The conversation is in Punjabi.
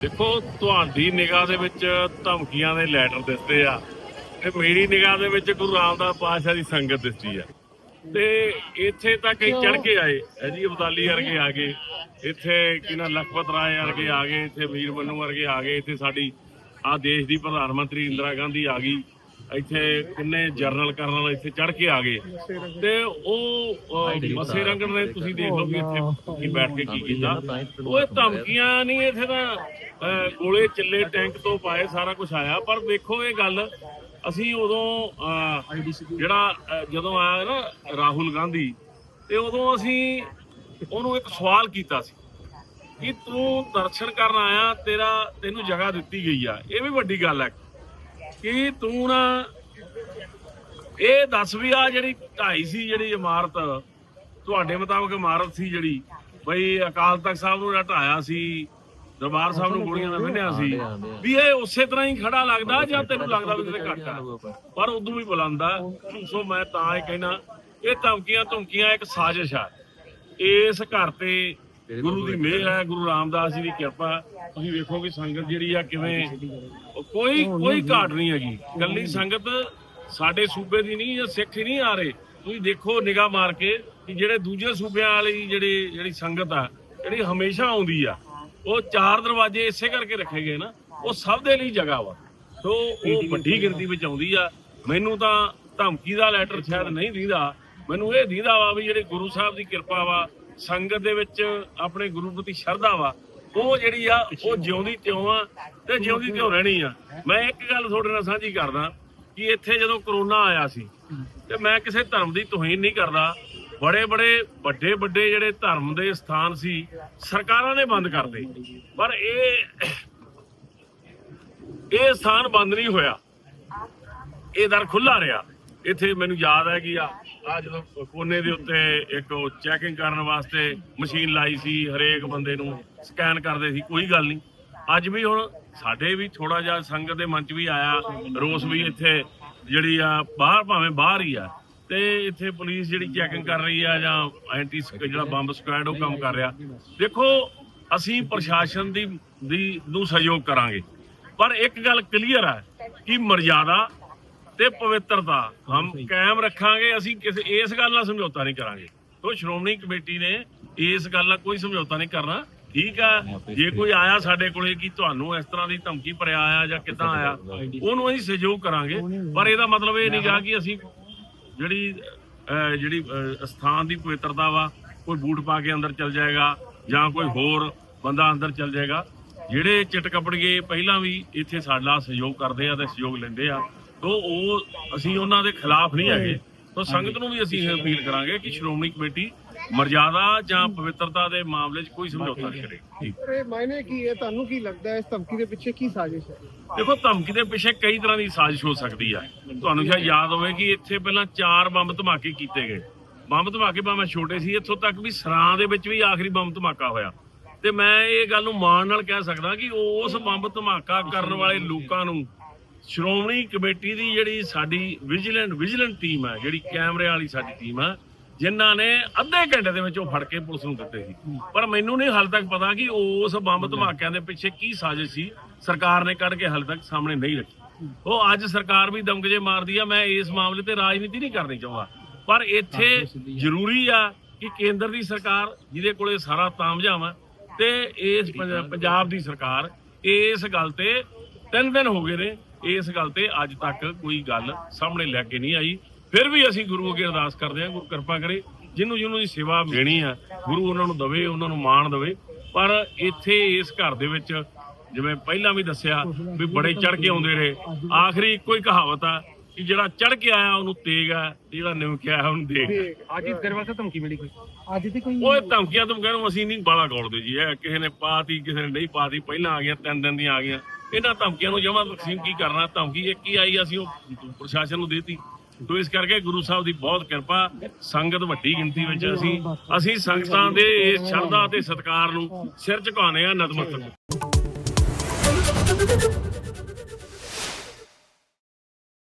ਦੇਖੋ, ਤੁਹਾਡੀ ਨਿਗਾਹ ਦੇ ਵਿੱਚ ਧਮਕੀਆਂ ਦੇ ਲੈਟਰ ਦਿਸਦੇ ਆ ਤੇ ਮੇਰੀ ਨਿਗਾਹ ਦੇ ਵਿੱਚ ਗੁਰੂ ਰਾਮਦਾਸ ਪਾਤਸ਼ਾਹ ਦੀ ਸੰਗਤ ਦਿਸਦੀ ਆ। ਤੇ ਇੱਥੇ ਤਾਂ ਕਈ ਚੜ ਕੇ ਆਏ ਅਜੀ ਅਬਦਾਲੀ ਵਰਗੇ ਆ ਗਏ। ਇੱਥੇ ਕਿਨਾ ਲਖਪਤ ਰਾਏ ਵਰਗੇ ਆ ਗਏ, ਇੱਥੇ ਵੀਰ ਮੰਨੂ ਵਰਗੇ ਆ ਗਏ। ਇੱਥੇ ਸਾਡੀ ਆ ਦੇਸ਼ ਦੀ ਪ੍ਰਧਾਨ ਮੰਤਰੀ ਇੰਦਰਾ ਗਾਂਧੀ ਆ ਗਈ। ਇੱਥੇ ਕਿੰਨੇ ਜਰਨਲ ਕਰਨਲ ਇੱਥੇ ਚੜ ਕੇ ਆ ਗਏ। ਤੇ ਉਹ ਅਹ, ਮੱਸੇ ਰੰਗਣ ਨੇ ਤੁਸੀਂ ਦੇਖ ਲਓ ਵੀ ਇੱਥੇ ਕੀ ਬੈਠ ਕੇ ਕੀ ਕੀਤਾ। ਉਹ ਇਹ ਧਮਕੀਆਂ ਨਹੀਂ ਇੱਥੇ ਤਾਂ ਅਹ, ਗੋਲੇ ਚੱਲੇ ਟੈਂਕ ਤੋਂ ਪਾਏ ਸਾਰਾ ਕੁਝ ਆਇਆ। ਪਰ ਵੇਖੋ ਇਹ ਗੱਲ ਅਸੀਂ ਉਦੋਂ ਅਹ, ਜਿਹੜਾ ਅਹ, ਜਦੋਂ ਆਇਆ ਨਾ ਰਾਹੁਲ ਗਾਂਧੀ ਤੇ ਉਦੋਂ ਅਸੀਂ ਉਹਨੂੰ ਇੱਕ ਸਵਾਲ ਕੀਤਾ ਸੀ ਕਿ ਤੂੰ ਦਰਸ਼ਨ ਕਰਨ ਆਇਆ ਤੇਰਾ ਤੈਨੂੰ ਜਗ੍ਹਾ ਦਿੱਤੀ ਗਈ ਆ। ਇਹ ਵੀ ਵੱਡੀ ਗੱਲ ਹੈ। ਕਿ ਤੂੰ ਨਾ ਇਹ ਦੱਸ ਵੀ ਆ ਜਿਹੜੀ ਢਾਈ ਸੀ ਜਿਹੜੀ ਇਮਾਰਤ ਤੁਹਾਡੇ ਮੁਤਾਬਕ ਇਮਾਰਤ ਸੀ ਜਿਹੜੀ? ਬਈ ਅਕਾਲ ਤਖਤ ਸਾਹਿਬ ਨੂੰ ਢਾਇਆ ਸੀ ਦਰਬਾਰ ਸਾਹਿਬ ਨੂੰ ਗੋਲੀਆਂ ਨਾਲ ਬੰਨਿਆ ਸੀ ਵੀ ਇਹ ਉਸੇ ਤਰ੍ਹਾਂ ਹੀ ਖੜਾ ਲੱਗਦਾ ਜਾਂ ਤੈਨੂੰ ਲੱਗਦਾ ਵੀ ਕਿਤੇ ਘੱਟ ਆ? ਪਰ। ਉਦੋਂ ਵੀ ਬੁਲੰਦਾ ਸੋ ਮੈਂ ਤਾਂ ਇਹ ਕਹਿਣਾ ਇਹ ਧਮਕੀਆਂ ਧਮਕੀਆਂ ਇੱਕ ਸਾਜ਼ਿਸ਼ ਆ। ਇਸ ਘਰ ਤੇ ਗੁਰੂ ਦੀ ਮਿਹਰ ਹੈ ਗੁਰੂ ਰਾਮਦਾਸ ਜੀ ਦੀ ਕਿਰਪਾ। ਤੁਸੀਂ ਵੇਖੋ ਕਿ ਸੰਗਤ ਜਿਹੜੀ ਆ ਕਿਵੇਂ ਕੋਈ ਕੋਈ ਘਾਟ ਨਹੀਂ ਹੈਗੀ। ਕੱਲੀ ਸੰਗਤ ਸਾਡੇ ਸੂਬੇ ਦੀ ਨਹੀਂ ਜਾਂ ਸਿੱਖ ਹੀ ਨਹੀਂ ਆ ਰਹੇ। ਤੁਸੀਂ ਦੇਖੋ ਨਿਗਾਹ ਮਾਰ ਕੇ ਕਿ ਜਿਹੜੇ ਦੂਜੇ ਸੂਬਿਆਂ ਵਾਲੀ ਜਿਹੜੀ ਜਿਹੜੀ ਸੰਗਤ ਆ ਜਿਹੜੀ ਹਮੇਸ਼ਾ ਆਉਂਦੀ ਆ ਉਹ ਚਾਰ ਦਰਵਾਜ਼ੇ ਇਸੇ ਕਰਕੇ ਰੱਖੇ ਗਏ ਨਾ। ਉਹ ਸਭ ਦੇ ਲਈ ਜਗ੍ਹਾ ਵਾ। ਸੋ ਉਹ ਵੱਡੀ ਗਿਣਤੀ ਵਿੱਚ ਆਉਂਦੀ ਆ। ਮੈਨੂੰ ਤਾਂ ਧਮਕੀ ਦਾ ਲੈਟਰ ਸ਼ਾਇਦ ਨਹੀਂ ਦੀਦਾ। ਮੈਨੂੰ ਇਹ ਦੀਦਾ ਵਾ ਵੀ ਜਿਹੜੇ ਗੁਰੂ ਸਾਹਿਬ ਦੀ ਕਿਰਪਾ ਵਾ ਸੰਗਤ ਦੇ ਵਿੱਚ ਆਪਣੇ ਗੁਰੂ ਪ੍ਰਤੀ ਸ਼ਰਧਾ ਵਾ, ਉਹ ਜਿਹੜੀ ਆ, ਉਹ ਜਿਉਂਦੀ ਤਿਉਂ ਆ ਤੇ ਜਿਉਂਦੀ ਤਿਉਂ ਰਹਿਣੀ ਆ। ਮੈਂ ਇੱਕ ਗੱਲ ਤੁਹਾਡੇ ਨਾਲ ਸਾਂਝੀ ਕਰਦਾ ਕਿ ਇੱਥੇ ਜਦੋਂ ਕਰੋਨਾ ਆਇਆ ਸੀ, ਤੇ ਮੈਂ ਕਿਸੇ ਧਰਮ ਦੀ ਤੋਹੀਨ ਨਹੀਂ ਕਰਦਾ। ਬੜੇ ਬੜੇ ਵੱਡੇ ਵੱਡੇ ਜਿਹੜੇ ਧਰਮ ਦੇ ਸਥਾਨ ਸੀ, ਸਰਕਾਰਾਂ ਨੇ ਬੰਦ ਕਰਤੇ ਪਰ ਇਹ ਇਹ ਸਥਾਨ ਬੰਦ ਨਹੀਂ ਹੋਇਆ। ਇਹ ਦਰ ਖੁੱਲਾ ਰਿਹਾ। ਇੱਥੇ ਮੈਨੂੰ ਯਾਦ ਹੈ ਕਿ ਆ ਜਦੋਂ ਕੋਨੇ ਦੇ ਉੱਤੇ ਇੱਕ ਚੈਕਿੰਗ ਕਰਨ ਵਾਸਤੇ ਮਸ਼ੀਨ ਲਾਈ ਸੀ, ਹਰੇਕ ਬੰਦੇ ਨੂੰ ਸਕੈਨ ਕਰਦੇ ਸੀ, ਕੋਈ ਗੱਲ ਨਹੀਂ। ਅੱਜ ਵੀ ਹੁਣ ਸਾਡੇ ਵੀ ਥੋੜਾ ਜਿਹਾ ਸੰਗਤ ਦੇ ਮਨ ਚ ਵੀ ਆਇਆ, ਰੋਸ ਵੀ ਇੱਥੇ ਜਿਹੜੀ ਆ, ਬਾਹਰ ਭਾਵੇਂ ਬਾਹਰ ਹੀ ਆ। ਤੇ ਇੱਥੇ ਪੁਲਿਸ ਜਿਹੜੀ ਚੈਕਿੰਗ ਕਰ ਰਹੀ ਆ ਜਾਂ ਐਂਟੀ ਜਿਹੜਾ ਬੰਬ ਸਕੁਐਡ ਉਹ ਕੰਮ ਕਰ ਰਿਹਾ। ਦੇਖੋ, ਅਸੀਂ ਪ੍ਰਸ਼ਾਸਨ ਦੀ ਦੀ ਨੂੰ ਸਹਿਯੋਗ ਕਰਾਂਗੇ। ਪਰ ਇੱਕ ਗੱਲ ਕਲੀਅਰ ਹੈ ਕਿ ਮਰਜ਼ਾਦਾ ਤੇ ਪਵਿੱਤਰਤਾ। ਹਮ ਕਾਇਮ ਰੱਖਾਂਗੇ ਅਸੀਂ ਕਿਸੇ ਇਸ ਗੱਲ ਨਾਲ ਸਮਝੌਤਾ ਨਹੀਂ ਕਰਾਂਗੇ। ਤੋਂ ਸ਼੍ਰੋਮਣੀ ਕਮੇਟੀ ਨੇ ਇਸ ਗੱਲ ਨਾਲ ਕੋਈ ਸਮਝੌਤਾ ਨਹੀਂ ਕਰਨਾ। ਠੀਕ ਆ? ਜੇ ਕੋਈ ਆਇਆ ਸਾਡੇ ਕੋਲੇ ਕਿ ਤੁਹਾਨੂੰ ਇਸ ਤਰ੍ਹਾਂ ਦੀ ਧਮਕੀ ਭਰਿਆ ਆਇਆ ਜਾਂ ਕਿੱਦਾਂ ਆਇਆ ਉਹਨੂੰ ਅਸੀਂ ਸਹਿਯੋਗ ਕਰਾਂਗੇ। ਪਰ ਇਹਦਾ ਮਤਲਬ ਇਹ ਨਹੀਂਗਾ ਕਿ ਅਸੀਂ ਜਿਹੜੀ ਜਿਹੜੀ ਸਥਾਨ ਦੀ ਪਵਿੱਤਰਤਾ ਵਾ ਕੋਈ ਬੂਟ ਪਾ ਕੇ ਅੰਦਰ ਚਲ ਜਾਏਗਾ ਜਾਂ ਕੋਈ ਹੋਰ ਬੰਦਾ ਅੰਦਰ ਚਲ ਜਾਏਗਾ। ਜਿਹੜੇ ਚਿੱਟ ਕੱਪੜੀਏ ਪਹਿਲਾਂ ਵੀ ਇੱਥੇ ਸਾਡਾ ਸਹਿਯੋਗ ਕਰਦੇ ਆ ਤੇ ਸਹਿਯੋਗ ਲੈਂਦੇ ਆ। ਤੋਂ ਉਹ ਅਸੀਂ ਉਹਨਾਂ ਦੇ ਖਿਲਾਫ ਨਹੀਂ ਹੈਗੇ। ਤੋਂ ਸੰਗਤ ਨੂੰ ਵੀ ਅਸੀਂ ਇਹ ਅਪੀਲ ਕਰਾਂਗੇ ਕਿ ਸ਼੍ਰੋਮਣੀ ਕਮੇਟੀ ਮਰਜ਼ਾਦਾ ਜਾਂ ਪਵਿੱਤਰਤਾ ਦੇ ਮਾਮਲੇ 'ਚ ਕੋਈ ਸਮਝੌਤਾ ਨਹੀਂ ਕਰੇਗੀ ਪਰ ਇਹ ਮਾਇਨੇ ਕੀ ਹੈ? ਤੁਹਾਨੂੰ ਕੀ ਲੱਗਦਾ ਹੈ ਇਸ ਧਮਕੀ ਦੇ ਪਿੱਛੇ ਕੀ ਸਾਜ਼ਿਸ਼ ਹੈ? ਦੇਖੋ ਧਮਕੀ ਦੇ ਪਿੱਛੇ ਕਈ ਤਰ੍ਹਾਂ ਦੀ ਸਾਜ਼ਿਸ਼ ਹੋ ਸਕਦੀ ਆ। ਤੁਹਾਨੂੰ ਸ਼ਾਇਦ ਯਾਦ ਹੋਵੇ ਕਿ ਇੱਥੇ ਪਹਿਲਾਂ ਚਾਰ ਬੰਬ ਧਮਾਕੇ ਕੀਤੇ ਗਏ। ਬੰਬ ਧਮਾਕੇ ਭਾਵੇਂ ਛੋਟੇ ਸੀ ਇੱਥੋਂ ਤੱਕ ਵੀ ਸਰਾਂ ਦੇ ਵਿੱਚ ਵੀ ਆਖਰੀ ਬੰਬ ਧਮਾਕਾ ਹੋਇਆ। ਤੇ ਮੈਂ ਇਹ ਗੱਲ ਨੂੰ ਮਾਣ ਨਾਲ ਕਹਿ ਸਕਦਾ ਕਿ ਉਸ ਬੰਬ ਧਮਾਕਾ ਕਰਨ ਵਾਲੇ ਲੋਕਾਂ ਨੂੰ ਸ਼੍ਰੋਮਣੀ ਕਮੇਟੀ ਦੀ ਜਿਹੜੀ ਸਾਡੀ ਵਿਜੀਲੈਂਟ ਵਿਜੀਲੈਂਟ ਟੀਮ ਹੈ ਜਿਹੜੀ ਕੈਮਰੇ ਵਾਲੀ ਸਾਡੀ ਟੀਮ ਹੈ ਜਿਨ੍ਹਾਂ ਨੇ ਅੱਧੇ ਘੰਟੇ ਦੇ ਵਿੱਚ ਉਹ ਫੜ ਕੇ ਪੁਲਿਸ ਨੂੰ ਦਿੱਤੇ ਸੀ। ਪਰ ਮੈਨੂੰ ਨਹੀਂ ਹਾਲ ਤੱਕ ਪਤਾ ਕਿ ਉਸ ਬੰਬ ਧਮਾਕਿਆਂ ਦੇ ਪਿੱਛੇ ਕੀ ਸਾਜ਼ਿਸ਼ ਸੀ ਸਰਕਾਰ ਨੇ ਕੱਢ ਕੇ ਹਾਲ ਤੱਕ ਸਾਹਮਣੇ ਨਹੀਂ ਰੱਖੀ। ਉਹ ਅੱਜ ਸਰਕਾਰ ਵੀ ਦਮਕਜੇ ਮਾਰਦੀ ਆ ਮੈਂ ਇਸ ਮਾਮਲੇ ਤੇ ਰਾਜਨੀਤੀ ਨਹੀਂ ਕਰਨੀ ਚਾਹੁੰਦਾ। ਪਰ ਇੱਥੇ ਜ਼ਰੂਰੀ ਆ ਕਿ ਕੇਂਦਰ ਦੀ ਸਰਕਾਰ ਜਿਹਦੇ ਕੋਲੇ ਸਾਰਾ ਤਾਮਝਾਮ ਆ ਤੇ ਇਸ ਪੰਜ- ਪੰਜਾਬ ਦੀ ਸਰਕਾਰ ਇਸ ਗੱਲ ਤੇ ਤਿੰਨ ਦਿਨ ਹੋ ਗਏ ਨੇ ਇਸ ਗੱਲ ਤੇ ਅੱਜ ਤੱਕ ਕੋਈ ਗੱਲ ਸਾਹਮਣੇ ਲੈ ਕੇ ਨਹੀਂ ਆਈ। ਫਿਰ ਵੀ ਅਸੀਂ ਗੁਰੂ ਅੱਗੇ ਅਰਦਾਸ ਕਰਦੇ ਹਾਂ ਗੁਰੂ ਕਿਰਪਾ ਕਰੇ ਜਿਹਨੂੰ ਜਿਹਨੂੰ ਦੀ ਸੇਵਾ ਦੇਣੀ ਆ ਗੁਰੂ ਉਹਨਾਂ ਨੂੰ ਦਵੇ ਉਹਨਾਂ ਨੂੰ ਮਾਣ ਦਵੇ। ਪਰ ਇੱਥੇ ਇਸ ਘਰ ਦੇ ਵਿੱਚ ਜਿਵੇਂ ਪਹਿਲਾਂ ਵੀ ਦੱਸਿਆ ਵੀ ਬੜੇ ਚੜ ਕੇ ਆਉਂਦੇ ਰਹੇ। ਆਖਰੀ ਇੱਕੋ ਹੀ ਕਹਾਵਤ ਆ ਕਿ ਜਿਹੜਾ ਚੜ ਕੇ ਆਇਆ ਉਹਨੂੰ ਤੇਗ ਆ ਜਿਹੜਾ ਨਿਮਕਿਆ ਆਇਆ ਉਹਨੂੰ ਦੇਗ। ਅੱਜ ਇਸ ਘਰ ਵਾਸਤੇ ਧਮਕੀ ਮਿਲੀ ਕੋਈ? ਅੱਜ ਤੇ ਕੋਈ ਉਹ ਧਮਕੀਆਂ ਧਮਕੀਆਂ ਨੂੰ ਅਸੀਂ ਨਹੀਂ ਬਾਲਾ ਗੌਲਦੇ ਜੀ। ਇਹ ਕਿਸੇ ਨੇ ਪਾਤੀ ਕਿਸੇ ਨੇ ਨਹੀਂ ਪਾਤੀ ਪਹਿਲਾਂ ਆ ਗਈਆਂ ਤਿੰਨ ਦਿਨ ਦੀਆਂ ਆ ਗਈਆਂ। ਇਹਨਾਂ ਧਮਕੀਆਂ ਨੂੰ ਜਮਾ ਤਕਸੀਮ ਕੀ ਕਰਨਾ? ਧਮਕੀ ਇੱਕ ਹੀ ਆਈ, ਅਸੀਂ ਉਹ ਪ੍ਰਸ਼ਾਸਨ ਨੂੰ ਦੇਤੀ। ਤੋ ਇਸ ਕਰਕੇ ਗੁਰੂ ਸਾਹਿਬ ਦੀ ਬਹੁਤ ਕਿਰਪਾ, ਸੰਗਤ ਵੱਡੀ ਗਿਣਤੀ ਵਿੱਚ ਅਸੀਂ ਅਸੀਂ ਸੰਗਤਾਂ ਦੇ ਇਸ ਸ਼ਰਧਾ ਤੇ ਸਤਿਕਾਰ ਨੂੰ ਸਿਰ ਝੁਕਾਉਂਦੇ ਆ ਨਤਮਸਤਕ।